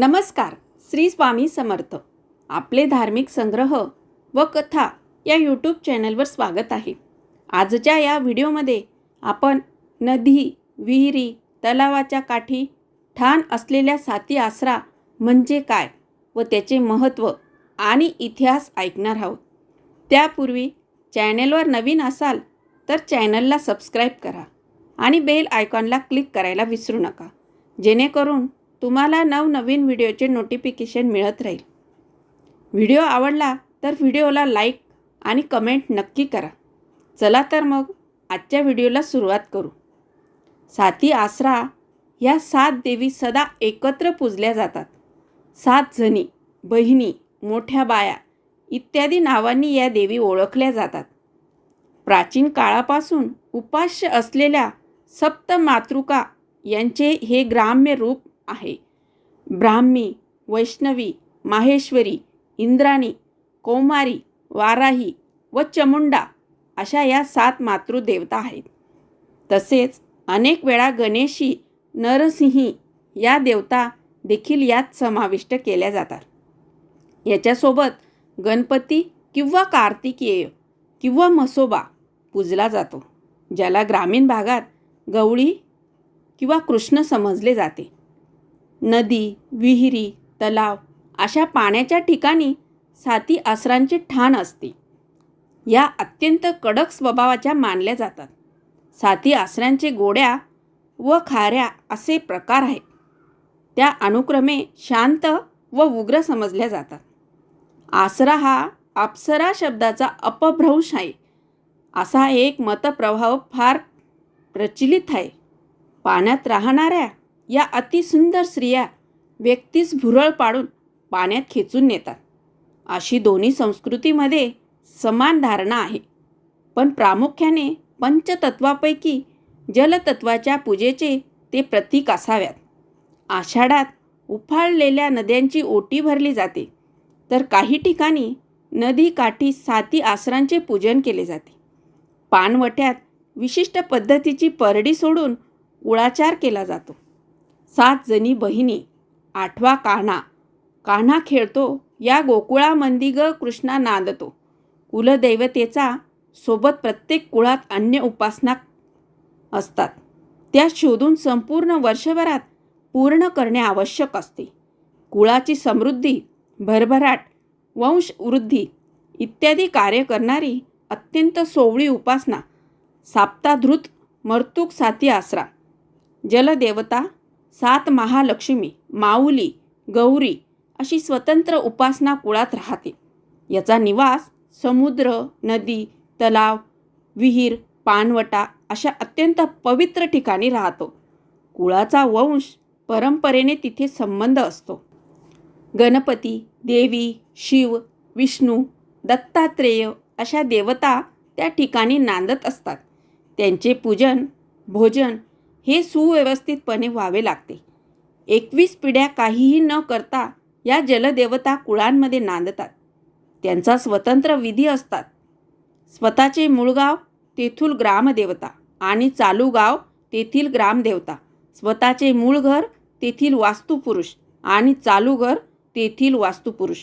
नमस्कार श्री स्वामी समर्थ. आपले धार्मिक संग्रह व कथा या यूट्यूब चॅनलवर स्वागत आहे. आजच्या या व्हिडिओमध्ये आपण नदी विहिरी तलावाच्या काठी ठाण असलेल्या साती आसरा म्हणजे काय व त्याचे महत्त्व आणि इतिहास ऐकणार आहोत. त्यापूर्वी चॅनेलवर नवीन असाल तर चॅनलला सबस्क्राईब करा आणि बेल आयकॉनला क्लिक करायला विसरू नका. जेणेकरून तुम्हाला नवनवीन व्हिडिओचे नोटिफिकेशन मिळत राहील. व्हिडिओ आवडला तर व्हिडिओला लाईक आणि कमेंट नक्की करा. चला तर मग आजच्या व्हिडिओला सुरुवात करू. साती आसरा ह्या सात देवी सदा एकत्र पूजल्या जातात. सात जणी बहिणी मोठ्या बाया इत्यादी नावांनी या देवी ओळखल्या जातात. प्राचीन काळापासून उपास्य असलेल्या सप्त मातृका यांचे हे ग्राम्य रूप आहे. ब्राह्मी वैष्णवी माहेश्वरी इंद्राणी कौमारी वाराही व चमुंडा अशा या सात मातृदेवता आहेत. तसेच अनेक वेळा गणेशी नरसिंही या देवता देखील यात समाविष्ट केल्या जातात. याच्यासोबत गणपती किंवा कार्तिकेय किंवा मसोबा पूजला जातो ज्याला ग्रामीण भागात गवळी किंवा कृष्ण समजले जाते. नदी विहिरी तलाव अशा पाण्याच्या ठिकाणी साती आसरांचे ठाण असते. या अत्यंत कडक स्वभावाच्या मानल्या जातात. साती आसऱ्यांचे गोड्या व खाऱ्या असे प्रकार आहेत. त्या अनुक्रमे शांत व उग्र समजल्या जातात. आसरा हा अप्सरा शब्दाचा अपभ्रंश आहे. असा एक मतप्रभाव फार प्रचलित आहे. पाण्यात राहणाऱ्या या अतिसुंदर स्त्रिया व्यक्तीस भुरळ पाडून पाण्यात खेचून नेतात. अशी दोन्ही संस्कृतीमध्ये समान धारणा आहे. पण प्रामुख्याने पंचतत्वापैकी जलतत्वाच्या पूजेचे ते प्रतीक असाव्यात. आषाढात उफाळलेल्या नद्यांची ओटी भरली जाते. तर काही ठिकाणी नदीकाठी साती आसरांचे पूजन केले जाते. पानवट्यात विशिष्ट पद्धतीची परडी सोडून कुळाचार केला जातो. सात जणी बहिणी आठवा कान्हा. कान्हा खेळतो या गोकुळामंदी ग कृष्णा नांदतो. कुलदैवतेचा सोबत प्रत्येक कुळात अन्य उपासना असतात. त्या शोधून संपूर्ण वर्षभरात पूर्ण करणे आवश्यक असते. कुळाची समृद्धी भरभराट वंशवृद्धी इत्यादी कार्य करणारी अत्यंत सोवळी उपासना साप्ताधृत मर्तुक साती आसरा. जलदेवता सात महालक्ष्मी माऊली गौरी अशी स्वतंत्र उपासना कुळात राहते. याचा निवास समुद्र नदी तलाव विहीर पानवटा अशा अत्यंत पवित्र ठिकाणी राहतो. कुळाचा वंश परंपरेने तिथे संबंध असतो. गणपती देवी शिव विष्णू दत्तात्रेय अशा देवता त्या ठिकाणी नांदत असतात. त्यांचे पूजन भोजन हे सुव्यवस्थितपणे व्हावे लागते. एकवीस पिढ्या काहीही न करता या जलदेवता कुळांमध्ये नांदतात. त्यांचा स्वतंत्र विधी असतात. स्वतःचे मूळगाव तेथूल तेथील ग्रामदेवता आणि चालू गाव तेथील ग्रामदेवता. स्वतःचे मूळ घर तेथील वास्तुपुरुष आणि चालू घर तेथील वास्तुपुरुष.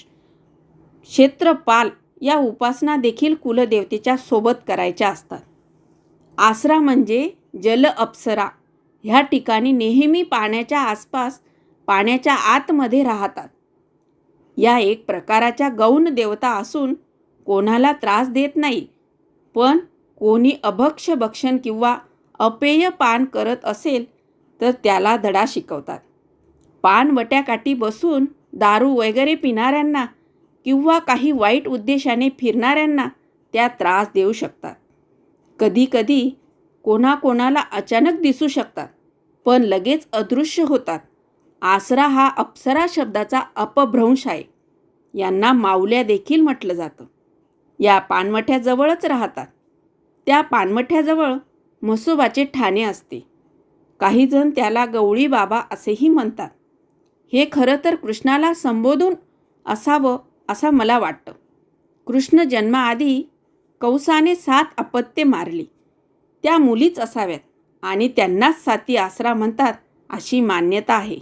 क्षेत्रपाल या उपासना देखील कुलदेवतेच्या सोबत करायच्या असतात. आसरा म्हणजे जल अप्सरा. ह्या ठिकाणी नेहमी पाण्याच्या आसपास पाण्याच्या आतमध्ये राहतात. या एक प्रकाराच्या गौण देवता असून कोणाला त्रास देत नाही पण कोणी अभक्ष भक्षण किंवा अपेय पान करत असेल तर त्याला धडा शिकवतात. पानवट्याकाठी बसून दारू वगैरे पिणाऱ्यांना किंवा काही वाईट उद्देशाने फिरणाऱ्यांना त्या त्रास देऊ शकतात. कधीकधी कोणाकोणाला अचानक दिसू शकतात. पण लगेच अदृश्य होतात. आसरा हा अप्सरा शब्दाचा अपभ्रंश आहे. यांना माऊल्या देखील म्हटलं जातं. या पानमठ्याजवळच राहतात. त्या पानमठ्याजवळ म्हसोबाचे ठाणे असते. काही जण त्याला गवळी बाबा असेही म्हणतात. हे खरं तर कृष्णाला संबोधून असावं असं मला वाटतं. कृष्ण जन्माआधी कौसाने सात अपत्ये मारली. त्या मुलीच असाव्यात. आणि त्यांनाच साती आसरा म्हणतात अशी मान्यता आहे.